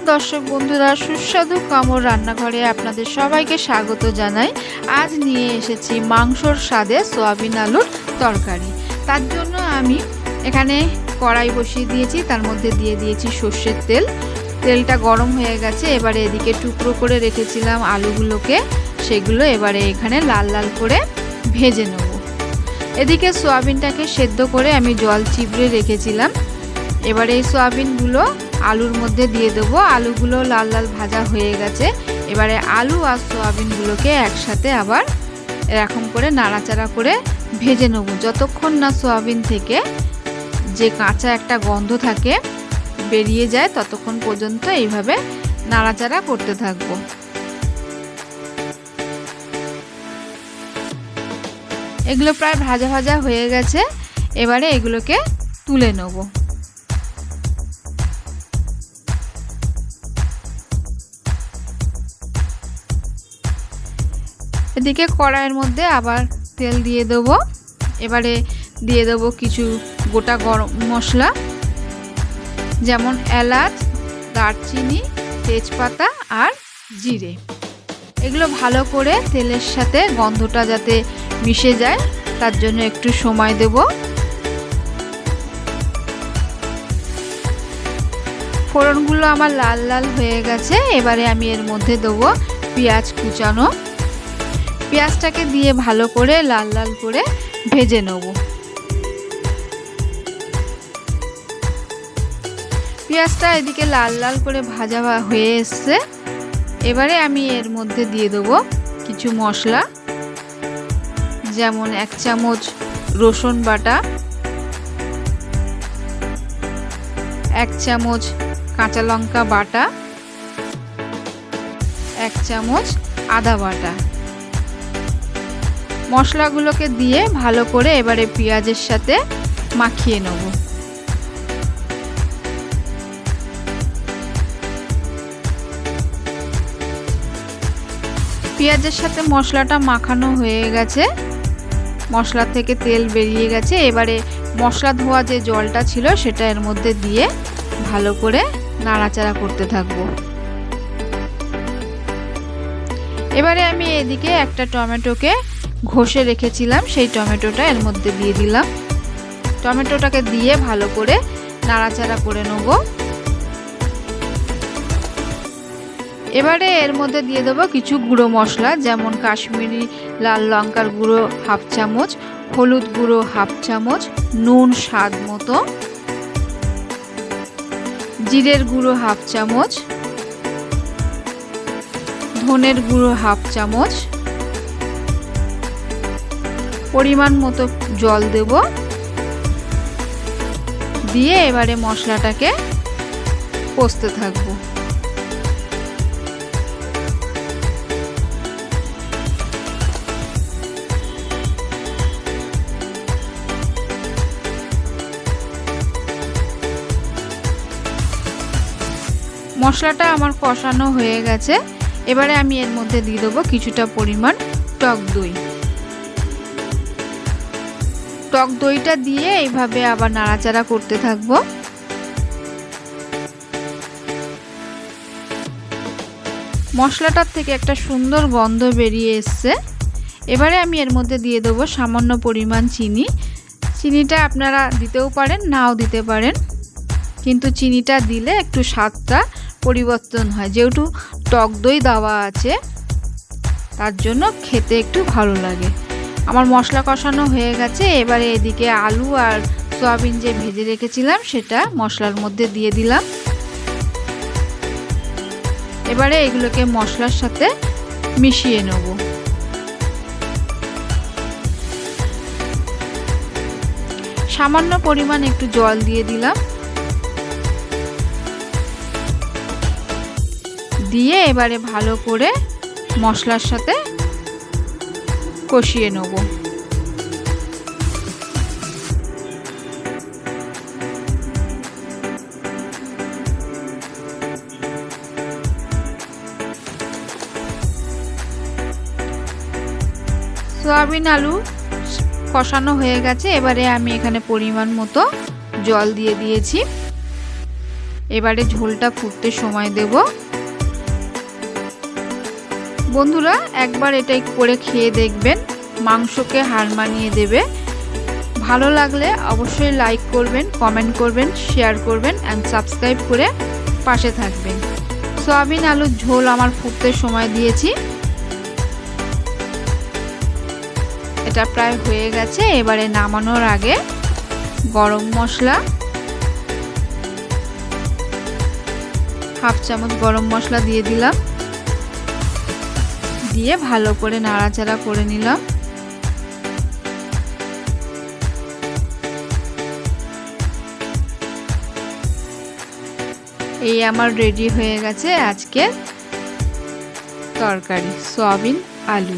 নমস্কার দর্শক বন্ধুরা, সুস্বাদু কামড় রান্নাঘরে আপনাদের সবাইকে স্বাগত জানাই। আজ নিয়ে এসেছি মাংসর স্বাদে সোয়াবিন আলুর তরকারি। তার জন্য আমি এখানে কড়াই বসিয়ে দিয়েছি, তার মধ্যে দিয়ে দিয়েছি সর্ষের তেল। তেলটা গরম হয়ে গেছে, এবারে এদিকে টুকরো করে রেখেছিলাম আলুগুলোকে। সেগুলো এবারে এখানে লাল লাল করে ভেজে নেব। এদিকে সোয়াবিনটাকে সেদ্ধ করে আমি জল চিবড়ে রেখেছিলাম। এবারে এই সোয়াবিনগুলো আলুর মধ্যে দিয়ে দেবো। আলুগুলো লাল লাল ভাজা হয়ে গেছে। এবারে আলু আর সোয়াবিনগুলোকে একসাথে আবার এরকম করে নাড়াচাড়া করে ভেজে নেব। যতক্ষণ না সোয়াবিন থেকে যে কাঁচা একটা গন্ধ থাকে, বেরিয়ে যায়, ততক্ষণ পর্যন্ত এইভাবে নাড়াচাড়া করতে থাকব। এগুলো প্রায় ভাজা ভাজা হয়ে গেছে। এবারে এগুলোকে তুলে নেব। এদিকে কড়াইয়ের মধ্যে আবার তেল দিয়ে দেবো। এবারে দিয়ে দেবো কিছু গোটা গরম মশলা, যেমন এলাচ, দারচিনি, তেজপাতা আর জিরে। এগুলো ভালো করে তেলের সাথে গন্ধটা যাতে মিশে যায়, তার জন্য একটু সময় দেব। ফোড়নগুলো আমার লাল লাল হয়ে গেছে, এবারে আমি এর মধ্যে দেবো পেঁয়াজ কুচানো। পেঁয়াজটাকে দিয়ে ভালো করে লাল লাল করে ভেজে নেব। পেঁয়াজটা এদিকে লাল লাল করে ভাজা হয়ে এসছে। এবারে আমি এর মধ্যে দিয়ে দেবো কিছু মশলা, যেমন এক চামচ রসুন বাটা, এক চামচ কাঁচা লঙ্কা বাটা, এক চামচ আদা বাটা। মশলাগুলোকে দিয়ে ভালো করে এবারে পেঁয়াজের সাথে মাখিয়ে নেব। পেঁয়াজের সাথে মশলাটা মাখানো হয়ে গেছে। মশলা থেকে তেল বেরিয়ে গেছে। এবারে মশলা ধোয়া যে জলটা ছিল সেটা এর মধ্যে দিয়ে ভালো করে নাড়াচাড়া করতে থাকব। এবারে আমি এদিকে একটা টমেটোকে ঘষে রেখেছিলাম, সেই টমেটোটা এর মধ্যে দিয়ে দিলাম। টমেটোটাকে দিয়ে ভালো করে নাড়াচাড়া করে নেব। এবারে এর মধ্যে দিয়ে দেবো কিছু গুঁড়ো মশলা, যেমন কাশ্মীরি লাল লঙ্কার গুঁড়ো হাফ চামচ, হলুদ গুঁড়ো হাফ চামচ, নুন স্বাদ মতো, জিরের গুঁড়ো হাফ চামচ, ধনের গুঁড়ো হাফ চামচ পরিমাণ মতো জল দেব। দিয়ে এবারে মশলাটাকে কষতে থাকব। মশলাটা আমার কষানো হয়ে গেছে। এবারে আমি এর মধ্যে দিয়ে দেবো কিছুটা পরিমাণ টক দই। টক দইটা দিয়ে এইভাবে আবার নাড়াচাড়া করতে থাকব। মশলাটার থেকে একটা সুন্দর গন্ধ বেরিয়ে এসছে। এবারে আমি এর মধ্যে দিয়ে দেবো সামান্য পরিমাণ চিনি। চিনিটা আপনারা দিতেও পারেন, নাও দিতে পারেন। কিন্তু চিনিটা দিলে একটু স্বাদটা পরিবর্তন হয়। যেহেতু টক দই দেওয়া আছে, তার জন্য খেতে একটু ভালো লাগে। আমার মশলা কষানো হয়ে গেছে। এবারে এদিকে আলু আর সয়াবিন যে ভেজে রেখেছিলাম, সেটা মশলার মধ্যে দিয়ে দিলাম। এবারে এগুলোকে মশলার সাথে মিশিয়ে নেব। সামান্য পরিমাণ একটু জল দিয়ে দিলাম। দিয়ে এবারে ভালো করে মশলার সাথে কষিয়ে নেব। সয়াবিন আলু কষানো হয়ে গেছে। এবারে আমি এখানে পরিমাণ মতো জল দিয়ে দিয়েছি। এবারে ঝোলটা ফুটতে সময় দেব। বন্ধুরা, একবার এটা করে খেয়ে দেখবেন। মাংসকে হার মানিয়ে দেবে। ভালো লাগলে অবশ্যই লাইক করবেন কমেন্ট করবেন শেয়ার করবেন অ্যান্ড সাবস্ক্রাইব করে পাশে থাকবেন। সয়াবিন আলুর ঝোল আমার ফুটতে সময় দিয়েছি। এটা প্রায় হয়ে গেছে, এবারে নামানোর আগে গরম মশলা, হাফ চামচ গরম মশলা দিয়ে দিলাম। দিয়ে ভালো করে নাড়াচাড়া করে নিলাম। এই আমার রেডি হয়ে গেছে আজকে তরকারি, সয়াবিন, আলু।